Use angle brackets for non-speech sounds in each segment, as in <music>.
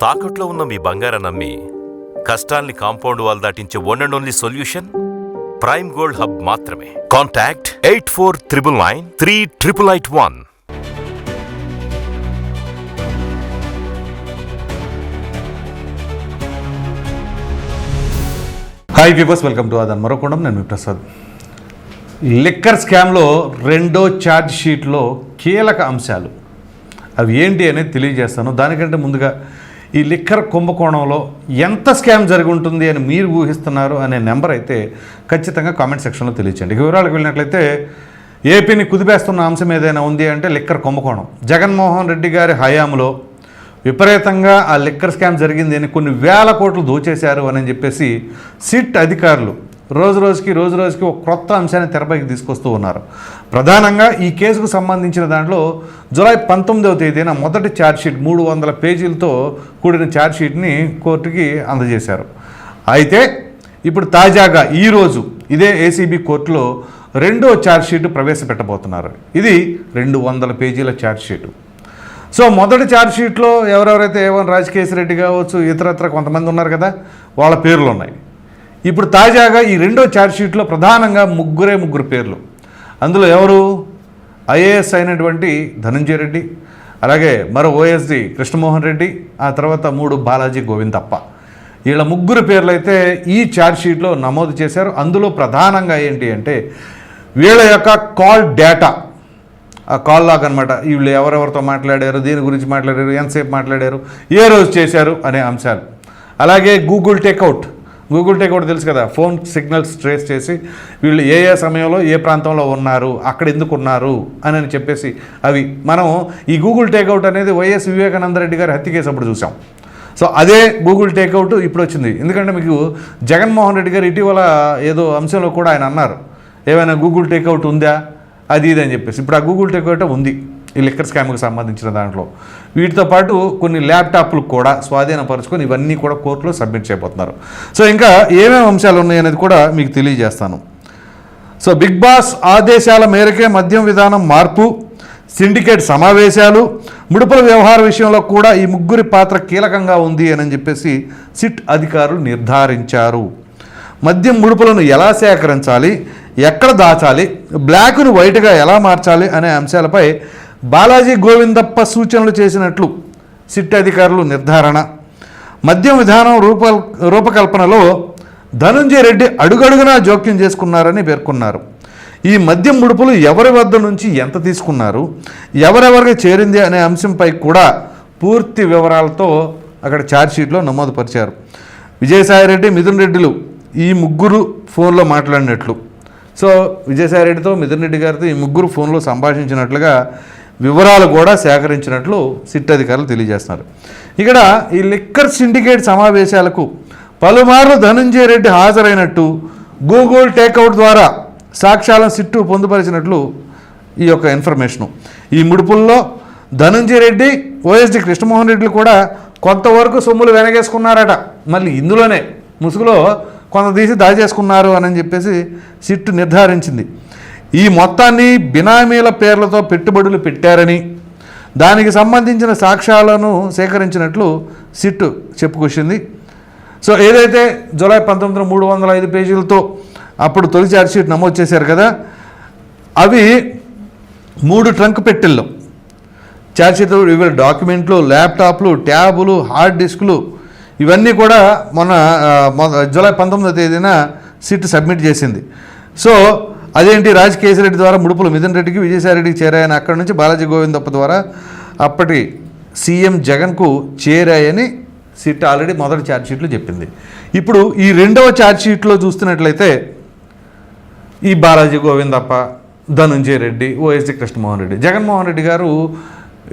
తాకట్లో ఉన్న మీ బంగారం నమ్మి కష్టాల్ని compound wall దాటించే one and only solution prime gold hub మాత్రమే. Contact eight four triple nine three triple eight one hi viewers welcome to అదన్ మరొకడం నేను మీ ప్రసాద్ లిక్కర్ స్కామ్లో రెండో ఛార్జ్ షీట్లో కీలక అంశాలు అవి ఏంటి అనేది తెలియజేస్తాను దానికంటే ముందుగా ఈ లిక్కర్ కుంభకోణంలో ఎంత స్కామ్ జరిగి ఉంటుంది అని మీరు ఊహిస్తున్నారు అనే నెంబర్ అయితే ఖచ్చితంగా కామెంట్ సెక్షన్లో తెలియచండి ఇక వివరాలకు వెళ్ళినట్లయితే ఏపీని కుదిపేస్తున్న అంశం ఏదైనా ఉంది అంటే లిక్కర్ కుంభకోణం. జగన్మోహన్ రెడ్డి గారి హయాంలో విపరీతంగా ఆ లిక్కర్ స్కామ్ జరిగింది అని కొన్ని వేల కోట్లు దోచేశారు అని చెప్పేసి సిట్ అధికారులు రోజు రోజుకి రోజు రోజుకి ఒక క్రొత్త అంశాన్ని తెరపైకి తీసుకొస్తూ ఉన్నారు. ప్రధానంగా ఈ కేసుకు సంబంధించిన దాంట్లో జూలై పంతొమ్మిదవ తేదీన మొదటి ఛార్జ్షీట్ మూడు వందల పేజీలతో కూడిన ఛార్జ్షీట్ని కోర్టుకి అందజేశారు. అయితే ఇప్పుడు తాజాగా ఈరోజు ఇదే ఏసీబీ కోర్టులో రెండో ఛార్జ్షీట్ ప్రవేశపెట్టబోతున్నారు. ఇది రెండు వందల పేజీల ఛార్జ్షీటు సో మొదటి ఛార్జ్షీట్లో ఎవరెవరైతే ఏవన్ రాజకేశ్ రెడ్డి కావచ్చు ఇతరత్ర కొంతమంది ఉన్నారు కదా వాళ్ళ పేర్లు ఉన్నాయి. ఇప్పుడు తాజాగా ఈ రెండో ఛార్జ్షీట్లో ప్రధానంగా ముగ్గురే ముగ్గురు పేర్లు. అందులో ఎవరు? ఐఏఎస్ అయినటువంటి ధనంజయ రెడ్డి అలాగే మరో ఓఎస్డి కృష్ణమోహన్ రెడ్డి ఆ తర్వాత మూడు బాలాజీ గోవిందప్ప. వీళ్ళ ముగ్గురు పేర్లు అయితే ఈ ఛార్జ్షీట్లో నమోదు చేశారు. అందులో ప్రధానంగా ఏంటి అంటే వీళ్ళ యొక్క కాల్ డేటా. ఆ కాల్ లాగ్ అనమాట వీళ్ళు ఎవరెవరితో మాట్లాడారు? దీని గురించి మాట్లాడారు? ఎంతసేపు మాట్లాడారు? ఏ రోజు చేశారు? అనే అంశాలు. అలాగే గూగుల్ టేక్అవుట్. గూగుల్ టేక్అవుట్ తెలుసు కదా ఫోన్ సిగ్నల్స్ ట్రేస్ చేసి వీళ్ళు ఏ ఏ సమయంలో ఏ ప్రాంతంలో ఉన్నారు అక్కడ ఎందుకు ఉన్నారు అని అని చెప్పేసి అవి మనం ఈ గూగుల్ టేక్అవుట్ అనేది వైఎస్ వివేకానంద రెడ్డి గారి హత్య కేసు అప్పుడు చూసాం. సో అదే గూగుల్ టేక్అవుట్ ఇప్పుడు వచ్చింది. ఎందుకంటే మీకు జగన్మోహన్ రెడ్డి గారు ఇటీవల ఏదో అంశంలో కూడా ఆయన అన్నారు. ఏమైనా గూగుల్ టేక్అవుట్ ఉందా? అది ఇది అని చెప్పేసి. ఇప్పుడు ఆ గూగుల్ టేక్అవుట్ ఉంది. ఈ లిక్కర్ స్కామ్కి సంబంధించిన దాంట్లో. వీటితో పాటు కొన్ని ల్యాప్టాప్లు కూడా స్వాధీనపరుచుకొని ఇవన్నీ కూడా కోర్టులో సబ్మిట్ చేయబోతున్నారు. సో ఇంకా ఏమేమి అంశాలు ఉన్నాయనేది కూడా మీకు తెలియజేస్తాను. సో బిగ్ బాస్ ఆదేశాల మేరకే మద్యం విధానం మార్పు సిండికేట్ సమావేశాలు ముడుపుల వ్యవహార విషయంలో కూడా ఈ ముగ్గురి పాత్ర కీలకంగా ఉంది అని చెప్పేసి సిట్ అధికారులు నిర్ధారించారు. మద్యం ముడుపులను ఎలా సేకరించాలి ఎక్కడ దాచాలి బ్లాక్ను వైట్గా ఎలా మార్చాలి అనే అంశాలపై బాలాజీ గోవిందప్ప సూచనలు చేసినట్లు సిట్ అధికారులు నిర్ధారణ. మద్యం విధానం రూప రూపకల్పనలో ధనుంజయ రెడ్డి అడుగడుగునా జోక్యం చేసుకున్నారని పేర్కొన్నారు. ఈ మద్యం ముడుపులు ఎవరి వద్ద నుంచి ఎంత తీసుకున్నారు ఎవరెవరికి చేరింది అనే అంశంపై కూడా పూర్తి వివరాలతో అక్కడ ఛార్జ్షీట్లో నమోదుపరిచారు. విజయసాయిరెడ్డి మిథున్ రెడ్డిలు ఈ ముగ్గురు ఫోన్లో మాట్లాడినట్లు. సో విజయసాయిరెడ్డితో మిథున్ రెడ్డి గారితో ఈ ముగ్గురు ఫోన్లో సంభాషించినట్లుగా వివరాలు కూడా సేకరించినట్లు సిట్ అధికారులు తెలియజేస్తున్నారు. ఇక్కడ ఈ లిక్కర్ సిండికేట్ సమావేశాలకు పలుమార్లు ధనంజయ రెడ్డి హాజరైనట్టు గూగుల్ టేక్అవుట్ ద్వారా సాక్ష్యాలను సిట్టు పొందుపరిచినట్లు ఈ యొక్క ఇన్ఫర్మేషను. ఈ ముడుపుల్లో ధనంజయ రెడ్డి ఓఎస్డి కృష్ణమోహన్ రెడ్డిలు కూడా కొంతవరకు సొమ్ములు వెనగేసుకున్నారట. మళ్ళీ ఇందులోనే ముసుగులో కొంత తీసి దాచేసుకున్నారు అని చెప్పేసి సిట్టు నిర్ధారించింది. ఈ మొత్తాన్ని బినామీల పేర్లతో పెట్టుబడులు పెట్టారని దానికి సంబంధించిన సాక్ష్యాలను సేకరించినట్లు సిట్టు చెప్పుకొచ్చింది. సో ఏదైతే జూలై పంతొమ్మిది మూడు వందల ఐదు పేజీలతో అప్పుడు తొలి ఛార్జ్షీట్ నమోదు చేశారు కదా అవి మూడు ట్రంక్ పెట్టెల్లో. ఛార్జ్షీట్ ఇవి డాక్యుమెంట్లు ల్యాప్టాప్లు ట్యాబులు హార్డ్ డిస్కులు ఇవన్నీ కూడా మొన్న ఆ, జూలై పంతొమ్మిదో తేదీన సిట్ సబ్మిట్ చేసింది. సో అదేంటి? రాజ్ కేసిరెడ్డి ద్వారా ముడుపులు మిథున్ రెడ్డికి విజయసాయిరెడ్డికి చేరాయని అక్కడి నుంచి బాలాజీ గోవిందప్ప ద్వారా అప్పటి సీఎం జగన్కు చేరాయని సిట్ ఆల్రెడీ మొదటి ఛార్జ్షీట్లో చెప్పింది. ఇప్పుడు ఈ రెండవ ఛార్జ్షీట్లో చూస్తున్నట్లయితే ఈ బాలాజీ గోవిందప్ప ధనుంజయ రెడ్డి ఓఎస్సీ కృష్ణమోహన్ రెడ్డి. జగన్మోహన్ రెడ్డి గారు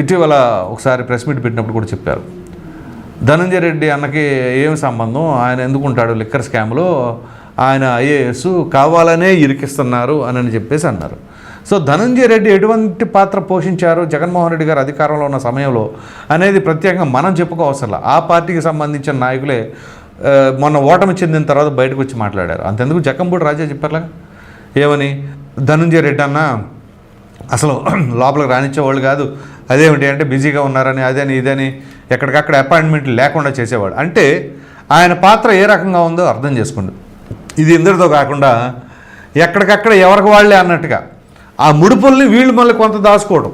ఇటీవల ఒకసారి ప్రెస్ మీట్ పెట్టినప్పుడు కూడా చెప్పారు. ధనంజయ రెడ్డి అన్నకి ఏం సంబంధం? ఆయన ఎందుకుంటాడు లిక్కర్ స్కామ్లో? ఆయన ఐఏఎస్ కావాలనే ఇరికిస్తున్నారు అని చెప్పేసి అన్నారు. సో ధనంజయ రెడ్డి ఎటువంటి పాత్ర పోషించారు? జగన్మోహన్ రెడ్డి గారు అధికారంలో ఉన్న సమయంలో అనేది ప్రత్యేకంగా మనం చెప్పుకోవసరం ఆ పార్టీకి సంబంధించిన నాయకులే మొన్న ఓటమి చెందిన తర్వాత బయటకు వచ్చి మాట్లాడారు. అంతెందుకు జక్కంపూడి రాజా చెప్పారులా ఏమని? ధనుంజయ రెడ్డి అన్న అసలు <clears throat> లోపలికి రాణించేవాళ్ళు కాదు. అదేమిటి అంటే బిజీగా ఉన్నారని అదని ఇదని ఎక్కడికక్కడ అపాయింట్మెంట్ లేకుండా చేసేవాడు. అంటే ఆయన పాత్ర ఏ రకంగా ఉందో అర్థం చేసుకోండి. ఇది ఇందరితో కాకుండా ఎక్కడికక్కడ ఎవరికి వాళ్ళే అన్నట్టుగా. ఆ ముడుపుల్ని వీళ్ళు మళ్ళీ కొంత దాచుకోవడం.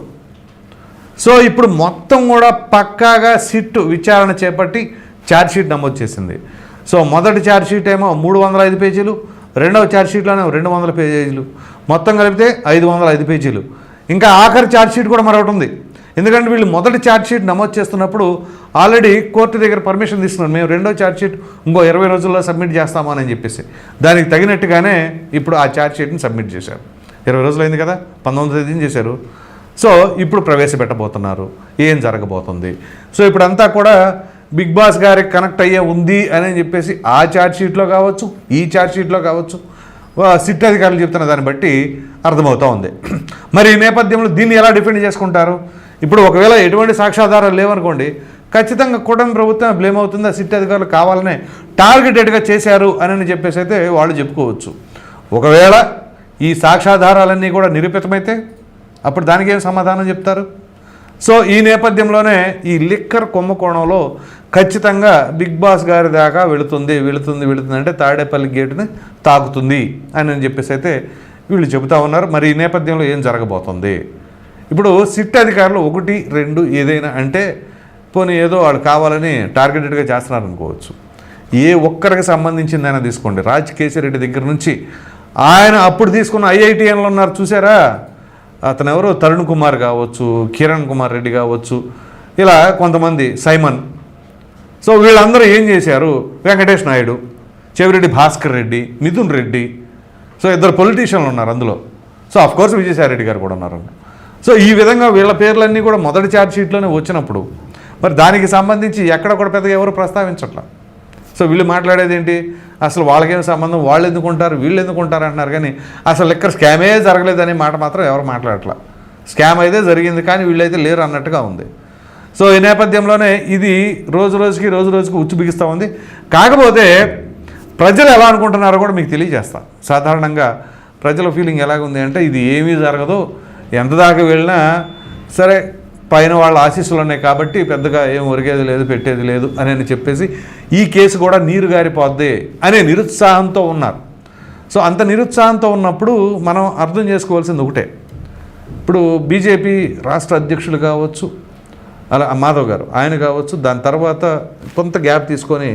సో ఇప్పుడు మొత్తం కూడా పక్కాగా సిట్ విచారణ చేపట్టి ఛార్జ్షీట్ నమోదు చేసింది. సో మొదటి ఛార్జ్షీట్ ఏమో మూడు వందల ఐదు పేజీలు రెండవ ఛార్జ్షీట్లోనే రెండు వందల పేజీలు మొత్తం కలిపితే ఐదు వందల ఐదు పేజీలు. ఇంకా ఆఖరి ఛార్జ్షీట్ కూడా మరొకటి ఉంది. ఎందుకంటే వీళ్ళు మొదటి ఛార్జ్షీట్ నమోదు చేస్తున్నప్పుడు ఆల్రెడీ కోర్టు దగ్గర పర్మిషన్ తీసుకున్నారు. మేము రెండో ఛార్జ్షీట్ ఇంకో ఇరవై రోజుల్లో సబ్మిట్ చేస్తామని చెప్పేసి. దానికి తగినట్టుగానే ఇప్పుడు ఆ ఛార్జ్షీట్ని సబ్మిట్ చేశారు. ఇరవై రోజులు అయింది కదా పంతొమ్మిది తేదీని చేశారు. సో ఇప్పుడు ప్రవేశపెట్టబోతున్నారు. ఏం జరగబోతుంది? సో ఇప్పుడంతా కూడా బిగ్ బాస్ గారికి కనెక్ట్ అయ్యే ఉంది అని చెప్పేసి ఆ ఛార్జ్షీట్లో కావచ్చు ఈ ఛార్జ్షీట్లో కావచ్చు వా- సిట్ అధికారులు చెప్తున్న దాన్ని బట్టి అర్థమవుతూ ఉంది. మరి ఈ నేపథ్యంలో దీన్ని ఎలా డిఫెండ్ చేసుకుంటారు? ఇప్పుడు ఒకవేళ ఎటువంటి సాక్ష్యాధారాలు లేవనుకోండి ఖచ్చితంగా కూటమి ప్రభుత్వం బ్లేమ్ అవుతుంది? ఆ సిట్ అధికారులు కావాలనే టార్గెటెడ్గా చేశారు అని చెప్పేసి అయితే వాళ్ళు చెప్పుకోవచ్చు. ఒకవేళ ఈ సాక్ష్యాధారాలన్నీ కూడా నిరూపితమైతే అప్పుడు దానికి ఏం సమాధానం చెప్తారు? సో ఈ నేపథ్యంలోనే ఈ లిక్కర్ కుంభకోణంలో ఖచ్చితంగా బిగ్ బాస్ గారి దాకా వెళుతుంది వెళుతుంది వెళుతుంది అంటే తాడేపల్లి గేటుని తాకుతుంది అని అని చెప్పేసి అయితే వీళ్ళు చెబుతా ఉన్నారు. మరి ఈ నేపథ్యంలో ఏం జరగబోతుంది? ఇప్పుడు సిట్ అధికారులు ఒకటి రెండు ఏదైనా అంటే పోనీ ఏదో వాళ్ళు కావాలని టార్గెటెడ్గా చేస్తున్నారు అనుకోవచ్చు ఏ ఒక్కరికి సంబంధించిందైనా తీసుకోండి. రాజ్ కేసిరెడ్డి దగ్గర నుంచి ఆయన అప్పుడు తీసుకున్న ఐఐటిఎన్లో ఉన్నారు చూసారా? అతను ఎవరు? తరుణ్ కుమార్ కావచ్చు కిరణ్ కుమార్ రెడ్డి కావచ్చు ఇలా కొంతమంది సైమన్. సో వీళ్ళందరూ ఏం చేశారు? వెంకటేష్ నాయుడు చెవిరెడ్డి భాస్కర్ రెడ్డి మిథున్ రెడ్డి. సో ఇద్దరు పొలిటీషియన్లు ఉన్నారు అందులో. సో అఫ్కోర్స్ విజయసాయి రెడ్డి గారు కూడా ఉన్నారు. సో ఈ విధంగా వీళ్ళ పేర్లన్నీ కూడా మొదటి ఛార్జ్షీట్లోనే వచ్చినప్పుడు మరి దానికి సంబంధించి ఎక్కడ కూడా పెద్దగా ఎవరు ప్రస్తావించట్లా? సో వీళ్ళు మాట్లాడేది ఏంటి? అసలు వాళ్ళకేం సంబంధం? వాళ్ళు ఎందుకుంటారు వీళ్ళు ఎందుకుంటారు అంటున్నారు. కానీ అసలు లెక్క స్కామే జరగలేదనే మాట మాత్రం ఎవరు మాట్లాడట్లా? స్కామ్ అయితే జరిగింది కానీ వీళ్ళైతే లేరు అన్నట్టుగా ఉంది. సో ఈ నేపథ్యంలోనే ఇది రోజు రోజుకి రోజు రోజుకి ఉచ్చు బిగిస్తూ ఉంది. కాకపోతే ప్రజలు ఎలా అనుకుంటున్నారో కూడా మీకు తెలియజేస్తా. సాధారణంగా ప్రజల ఫీలింగ్ ఎలాగుంది అంటే ఇది ఏమీ జరగదు. ఎంత దాకా వెళ్ళినా సరే పైన వాళ్ళ ఆశీస్సులు ఉన్నాయి కాబట్టి పెద్దగా ఏం ఒరిగేది లేదు పెట్టేది లేదు అని అని చెప్పేసి ఈ కేసు కూడా నీరు గారిపోద్ది అనే నిరుత్సాహంతో ఉన్నారు. సో అంత నిరుత్సాహంతో ఉన్నప్పుడు మనం అర్థం చేసుకోవాల్సింది ఒకటే. ఇప్పుడు బీజేపీ రాష్ట్ర అధ్యక్షులు కావచ్చు అలా మాధవ్ గారు ఆయన కావచ్చు దాని తర్వాత కొంత గ్యాప్ తీసుకొని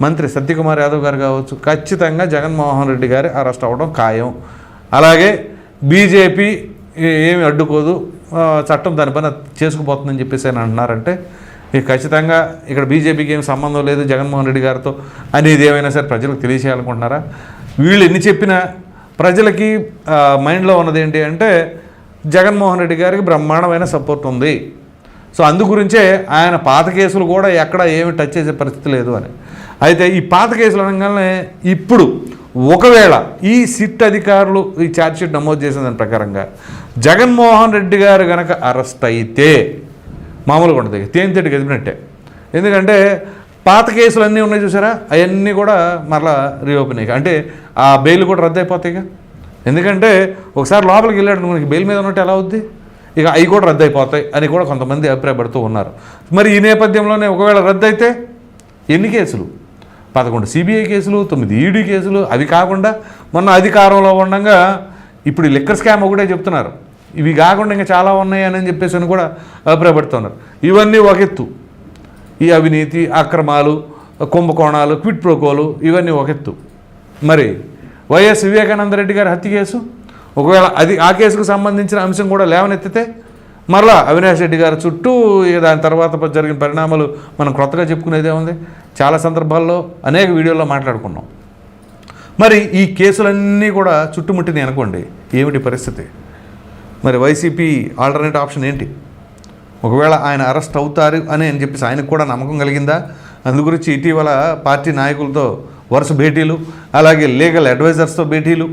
మంత్రి సత్యకుమార్ యాదవ్ గారు కావచ్చు ఖచ్చితంగా జగన్మోహన్ రెడ్డి గారి అరెస్ట్ అవ్వడం ఖాయం. అలాగే బీజేపీ ఏమి అడ్డుకోదు. చట్టం దాని పైన చేసుకుపోతుందని చెప్పేసి ఆయన అంటున్నారంటే ఇక ఖచ్చితంగా ఇక్కడ బీజేపీకి ఏం సంబంధం లేదు జగన్మోహన్ రెడ్డి గారితో అనేది ఏమైనా సరే ప్రజలకు తెలియచేయాలనుకుంటున్నారా వీళ్ళు ఎన్ని చెప్పినా ప్రజలకి మైండ్లో ఉన్నది ఏంటి అంటే జగన్మోహన్ రెడ్డి గారికి బ్రహ్మాండమైన సపోర్ట్ ఉంది. సో అందు గురించే ఆయన పాత కేసులు కూడా ఎక్కడ ఏమి టచ్ చేసే పరిస్థితి లేదు అని. అయితే ఈ పాత కేసులు అనగానే ఇప్పుడు ఒకవేళ ఈ సిట్ అధికారులు ఈ ఛార్జ్షీట్ నమోదు చేసిన దాని ప్రకారంగా జగన్మోహన్ రెడ్డి గారు కనుక అరెస్ట్ అయితే మామూలుగా ఉంటుంది తేనెతేటి గదిపినట్టే ఎందుకంటే పాత కేసులు అన్నీ ఉన్నాయి చూసారా? అవన్నీ కూడా మరలా రీఓపెన్ అయ్యాయి. అంటే ఆ బెయిల్ కూడా రద్దు అయిపోతాయి ఎందుకంటే ఒకసారి లోపలికి వెళ్ళాడు మనకి బెయిల్ మీద ఉన్నట్టు ఎలా అవుద్ది? ఇక అవి కూడా రద్దు అయిపోతాయి అని కూడా కొంతమంది అభిప్రాయపడుతూ ఉన్నారు. మరి ఈ నేపథ్యంలోనే ఒకవేళ రద్దు అయితే ఎన్ని కేసులు? పదకొండు సిబిఐ కేసులు తొమ్మిది ఈడీ కేసులు అవి కాకుండా మొన్న అధికారంలో ఉండగా ఇప్పుడు ఈ లిక్కర్ స్కామ్ ఒకటే చెప్తున్నారు. ఇవి కాకుండా ఇంకా చాలా ఉన్నాయి అని చెప్పేసి అని కూడా అభిప్రాయపడుతున్నారు. ఇవన్నీ ఒక ఎత్తు. ఈ అవినీతి అక్రమాలు కుంభకోణాలు క్విట్ ప్రోకోలు ఇవన్నీ ఒక ఎత్తు. మరి వైఎస్ వివేకానంద రెడ్డి గారి హత్య కేసు? ఒకవేళ అది ఆ కేసుకు సంబంధించిన అంశం కూడా లేవనెత్తితే మరలా అవినాష్ రెడ్డి గారి చుట్టూ దాని తర్వాత జరిగిన పరిణామాలు మనం క్రొత్తగా చెప్పుకునేదే ఉంది చాలా సందర్భాల్లో అనేక వీడియోల్లో మాట్లాడుకున్నాం. మరి ఈ కేసులన్నీ కూడా చుట్టుముట్టినాయి అనుకోండి ఏమిటి పరిస్థితి? మరి వైసీపీ ఆల్టర్నేట్ ఆప్షన్ ఏంటి? ఒకవేళ ఆయన అరెస్ట్ అవుతారు అని అని చెప్పేసి ఆయనకు కూడా నమ్మకం కలిగిందా? అందు గురించి ఇటీవల పార్టీ నాయకులతో వరుస భేటీలు అలాగే లీగల్ అడ్వైజర్స్తో భేటీలు.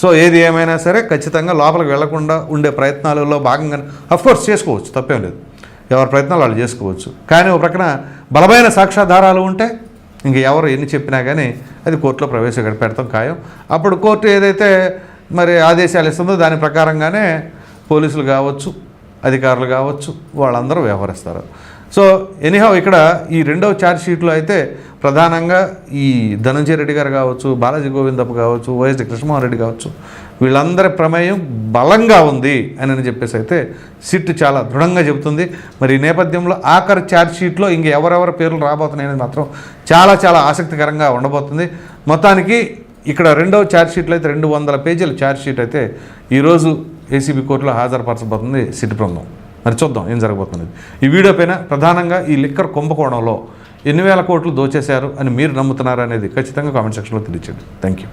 సో ఏది ఏమైనా సరే ఖచ్చితంగా లోపలికి వెళ్ళకుండా ఉండే ప్రయత్నాలలో భాగంగా అఫ్కోర్స్ చేసుకోవచ్చు తప్పేం లేదు. ఎవరి ప్రయత్నాలు వాళ్ళు చేసుకోవచ్చు. కానీ ఒక ప్రక్కన బలమైన సాక్ష్యాధారాలు ఉంటే ఇంక ఎవరు ఎన్ని చెప్పినా కానీ అది కోర్టులో ప్రవేశ పెడతాం ఖాయం. అప్పుడు కోర్టు ఏదైతే మరి ఆదేశాలు ఇస్తుందో దాని ప్రకారంగానే పోలీసులు కావచ్చు అధికారులు కావచ్చు వాళ్ళందరూ వ్యవహరిస్తారు. సో ఎనీహౌ ఇక్కడ ఈ రెండవ ఛార్జ్షీట్లో అయితే ప్రధానంగా ఈ ధనంజయ రెడ్డి గారు కావచ్చు బాలాజీ గోవిందప్ప కావచ్చు వైఎస్ కృష్ణమోహన్ రెడ్డి కావచ్చు వీళ్ళందరి ప్రమేయం బలంగా ఉంది అని అని చెప్పేసి అయితే సిట్ చాలా దృఢంగా చెబుతుంది. మరి ఈ నేపథ్యంలో ఆఖరి ఛార్జ్ షీట్లో ఇంక ఎవరెవరి పేర్లు రాబోతున్నాయనేది మాత్రం చాలా చాలా ఆసక్తికరంగా ఉండబోతుంది. మొత్తానికి ఇక్కడ రెండవ ఛార్జ్షీట్లో అయితే రెండు వందల పేజీల ఛార్జ్షీట్ అయితే ఈరోజు ఏసీబీ కోర్టులో హాజరుపరచబోతుంది సిట్ బృందం. మరి చూద్దాం ఏం జరగబోతుంది. ఈ వీడియో పైన ప్రధానంగా ఈ లిక్కర్ కుంభకోణంలో ఎన్ని వేల కోట్లు దోచేశారు అని మీరు నమ్ముతున్నారు అనేది ఖచ్చితంగా కామెంట్ సెక్షన్లో తెలియచేయండి. Thank you